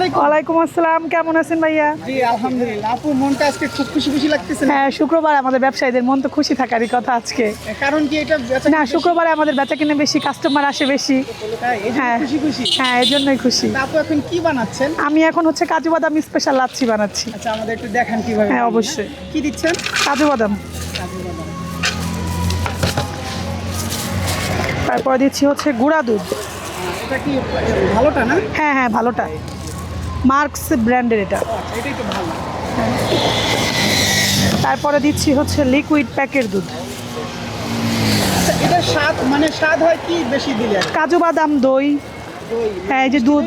আলাইকুম। ওয়ালাইকুম আসসালাম কেমন আছেন ভাইয়া? জি আলহামদুলিল্লাহ। আপু মনটা আজকে খুব খুশি খুশি লাগতেছে হ্যাঁ শুক্রবার আমাদের ব্যবসায়ীদের মন তো খুশি থাকারই কথা আজকে। কারণ কি এটা বেচা না শুক্রবারে আমাদের বেচা কিনে বেশি কাস্টমার আসে বেশি। হ্যাঁ খুশি খুশি? হ্যাঁ জন্যই খুশি। আপু এখন কি বানাচ্ছেন? আমি এখন হচ্ছে কাজু বাদাম স্পেশাল লাচ্ছি বানাচ্ছি। আচ্ছা আমাদের একটু দেখান কীভাবে হ্যাঁ, অবশ্যই। কি দিচ্ছেন? কাজু বাদাম। কাজু বাদাম। তারপরে দিচ্ছি হচ্ছে গুঁড়া দুধ। এটা কি ভালোটা না? হ্যাঁ হ্যাঁ ভালোটা। মার্কস ব্র্যান্ডের এটা। তারপরে দিচ্ছি হচ্ছে লিকুইড প্যাকের দুধ। আচ্ছা এটা স্বাদ মানে স্বাদ হয় কি বেশি দিলে? কাজু বাদাম দই দই হ্যাঁ এই যে দুধ।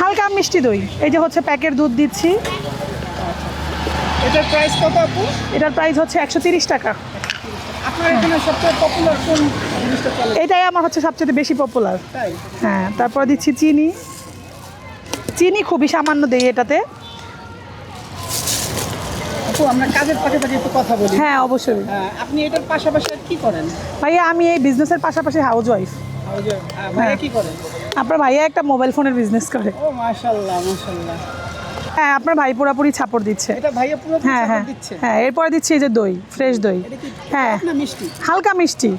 হালকা মিষ্টি দই। এই যে হচ্ছে প্যাকের দুধ দিচ্ছি। এটার প্রাইস কত আপু? এটার প্রাইস হচ্ছে একশো তিরিশ টাকা। আপনার এখানে সবচেয়ে পপুলার কোন এটাই আমার হচ্ছে সবচেয়ে বেশি পপুলার হ্যাঁ তারপর দিচ্ছি চিনি। চিনি খুবই সামান্য দেই এটাতে। আমরা কাজের একটু কথা বলি। হ্যাঁ অবশ্যই। হ্যাঁ, আপনি এটার পাশাপাশি আর কি করেন? ভাইয়া আমি এই বিজনেসের পাশাপাশি হাউস ওয়াইফ ভাইয়া হ্যাঁ। কি করেন? আপনার ভাইয়া একটা মোবাইল ফোনের বিজনেস করে। ও হ্যাঁ আপনার ভাই পুরোপুরি ছাপড় দিচ্ছে। এটা ভাইয়া পুরো হ্যাঁ হ্যাঁ। হ্যাঁ এরপরে দিচ্ছি এই যে দই ফ্রেশ দই। হ্যাঁ। মিষ্টি? হালকা মিষ্টি।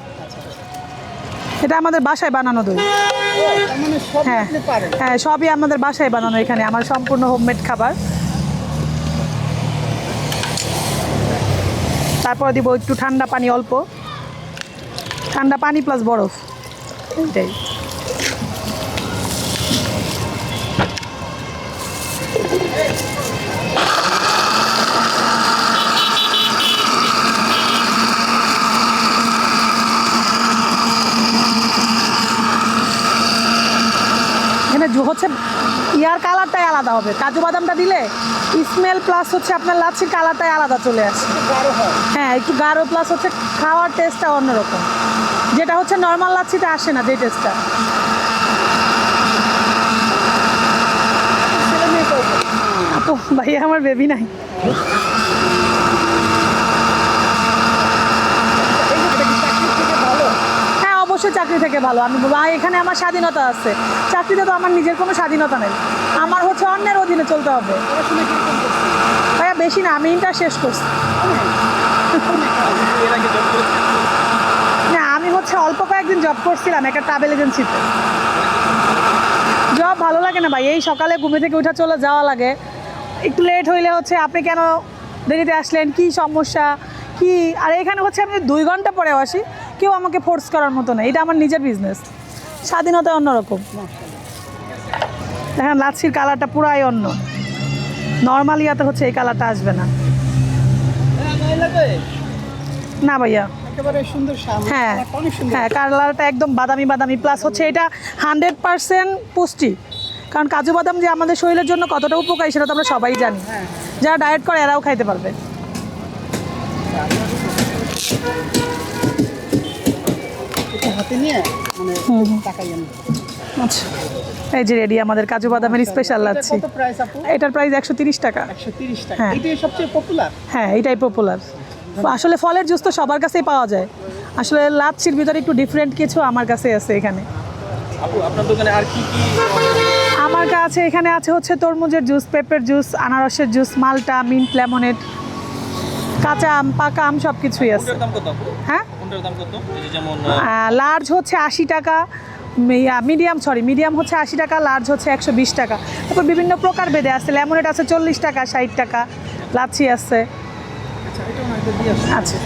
এটা আমাদের বাসায় বানানো দই। হ্যাঁ হ্যাঁ সবই আমাদের বাসায় বানানো এখানে, আমার সম্পূর্ণ হোমমেড খাবার। তারপর দিব একটু ঠান্ডা পানি অল্প। ঠান্ডা পানি প্লাস বরফ। এইটাই এখানে যে হচ্ছে ইয়ার কালারটাই আলাদা হবে। কাজু বাদামটা দিলে স্মেল প্লাস হচ্ছে আপনার লাচ্ছি কালারটাই আলাদা চলে আসে। হ্যাঁ একটু গাঢ় প্লাস হচ্ছে খাওয়ার টেস্টটা অন্যরকম। যেটা হচ্ছে নর্মাল লাচ্ছিতে আসে না, যে টেস্টটা ছেলে মেয়ে করবে তো ভাই আমার বেবি নাই এই যে এটা কি চাকরির থেকে ভালো হ্যাঁ অবশ্যই চাকরি থেকে ভালো, আমি বলব এখানে আমার স্বাধীনতা আছে। চাকরিতে তো আমার নিজের কোনো স্বাধীনতা নেই। আমার হচ্ছে অন্যের অধীনে চলতে হবে। ভাইয়া, বেশি না, আমি ইন্টার শেষ করছি। না, আমি হচ্ছে অল্প কয়েকদিন জব করছিলাম একটা ট্রাভেল এজেন্সিতে জব ভালো লাগে না ভাই, এই সকালে ঘুমে থেকে উঠে চলে যাওয়া লাগে। একটু লেট হইলে হচ্ছে আপনি কেন দেরিতে আসলেন, কি সমস্যা, কি? আর এখানে হচ্ছে আমি দুই ঘণ্টা পরে আসি। কেউ আমাকে ফোর্স করার মতো না এটা আমার নিজের বিজনেস স্বাধীনতা অন্যরকম দেখেন লাচ্ছির কালারটা পুরাই অন্য। নর্মাল ইয়াতে হচ্ছে এই কালারটা আসবে না। না ভাইয়া। হ্যাঁ হ্যাঁ কালারটা একদম বাদামি বাদামি। প্লাস হচ্ছে এটা হান্ড্রেড পার্সেন্ট পুষ্টি। কারণ কাজু বাদাম যে আমাদের শরীরের জন্য কতটা উপকারী সেটা তো আমরা সবাই জানি। যারা ডায়েট করে এরাও খাইতে পারবে। হাতে নিয়ে মানে আচ্ছা। এই যে রেডি আমাদের কাজু বাদামের স্পেশাল লাচ্ছি এটার প্রাইস একশো তিরিশ টাকা। একশো তিরিশ টাকা। হ্যাঁ। এটাই সবচেয়ে পপুলার হ্যাঁ এটাই পপুলার আসলে ফলের জুস তো সবার কাছেই পাওয়া যায়। আসলে লাচ্ছির ভিতরে একটু ডিফারেন্ট কিছু আমার কাছে আছে এখানে। আপনার দোকানে আর কি কি আমার কাছে এখানে আছে হচ্ছে তরমুজের জুস পেঁপের জুস আনারসের জুস মালটা মিন্ট লেমনেড কাঁচা আম পাকা আম সব কিছুই আছে হ্যাঁ? কোনটার দাম কত? যেমন লার্জ হচ্ছে আশি টাকা মিডিয়াম সরি মিডিয়াম হচ্ছে আশি টাকা লার্জ হচ্ছে একশো বিশ টাকা। তারপর বিভিন্ন প্রকার বেদে আছে ল্যামোনেট আছে চল্লিশ টাকা ষাট টাকা লাচ্ছি আছে। আচ্ছা।